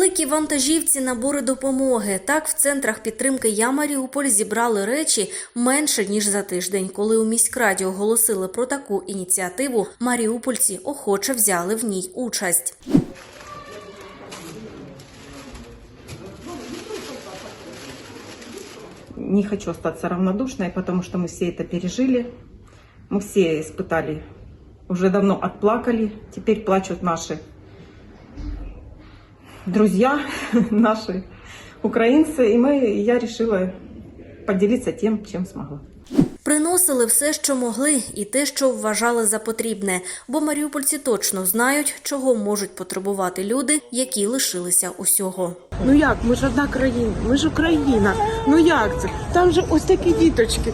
великій вантажівці набори допомоги. Так, в центрах підтримки «Я Маріуполь» зібрали речі менше ніж за тиждень. Коли у міськраді оголосили про таку ініціативу, маріупольці охоче взяли в ній участь. не хочу остаться равнодушной, потому что мы все это пережили. Мы все испытали, уже давно отплакали, теперь плачут наши друзья, наши украинцы. И мы, я решила поделиться тем, чем смогла. Приносили все, що могли, і те, що вважали за потрібне, бо маріупольці точно знають, чого можуть потребувати люди, які лишилися усього. Ну як, ми ж одна країна, ми ж Україна. Ну як це? Там же ось такі діточки.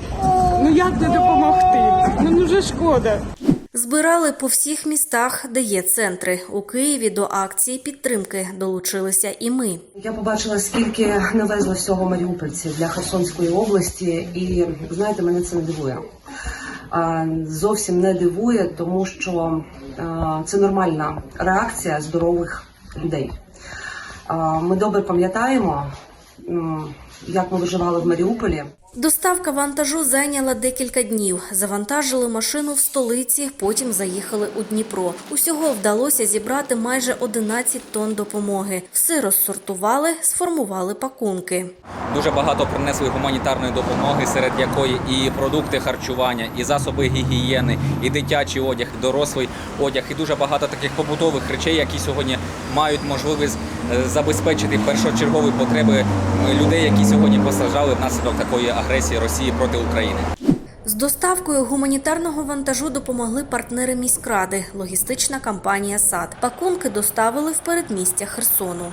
Ну як не допомогти? Ну дуже шкода. Збирали по всіх містах, де є центри. У Києві до акції підтримки долучилися і ми. Я побачила, скільки навезли всього маріупольців для Херсонської області, і знаєте, мене це не дивує. Зовсім не дивує, тому що це нормальна реакція здорових людей. Ми добре пам'ятаємо, як ми виживали в Маріуполі. Доставка вантажу зайняла декілька днів. Завантажили машину в столиці, потім заїхали у Дніпро. Усього вдалося зібрати майже 11 тонн допомоги. Все розсортували, сформували пакунки. Дуже багато принесли гуманітарної допомоги, серед якої і продукти харчування, і засоби гігієни, і дитячий одяг, і дорослий одяг, і дуже багато таких побутових речей, які сьогодні мають можливість забезпечити першочергові потреби е, людей, які сьогодні постраждали внаслідок такої агресії Росії проти України. З доставкою гуманітарного вантажу допомогли партнери міськради, логістична компанія САД. Пакунки доставили в передмістя Херсону.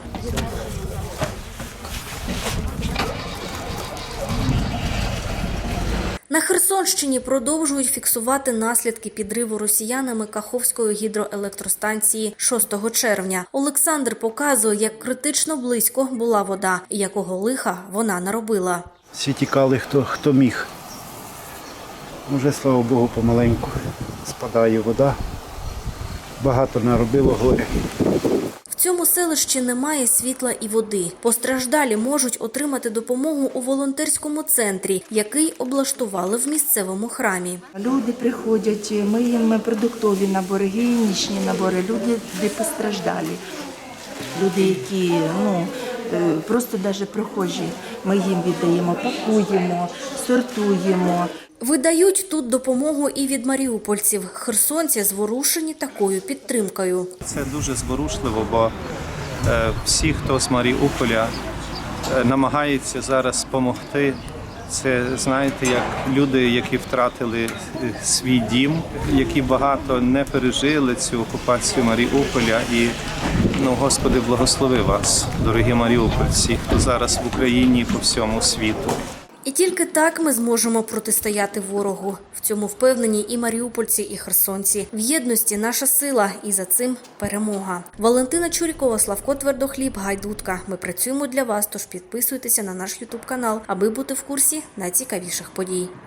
На Херсонщині продовжують фіксувати наслідки підриву росіянами Каховської гідроелектростанції 6 червня. Олександр показує, як критично близько була вода і якого лиха вона наробила. Всі тікали, хто, хто міг. Уже, слава Богу, помаленьку спадає вода. Багато наробило горя. Цьому селищі немає світла і води. Постраждалі можуть отримати допомогу у волонтерському центрі, який облаштували в місцевому храмі. Люди приходять, ми їм продуктові набори, гігієнічні набори, люди де постраждалі, люди, які ну, е, просто навіть прохожі. Ми їм віддаємо, пакуємо, сортуємо. Видають тут допомогу і від маріупольців. Херсонці зворушені такою підтримкою. Це дуже зворушливо, бо е, всі, хто з Маріуполя, е, намагаються зараз допомогти. Це знаєте, як люди, які втратили е, свій дім, які багато не пережили цю окупацію Маріуполя. І ну, Господи, благослови вас, дорогі маріупольці, хто зараз в Україні і по всьому світу. І тільки так ми зможемо протистояти ворогу. В цьому впевнені і маріупольці, і херсонці. В єдності наша сила, і за цим перемога. Валентина Чурікова, Славко Твердохліб, Гайдутка. Ми працюємо для вас. Тож підписуйтеся на наш Ютуб канал, аби бути в курсі найцікавіших подій.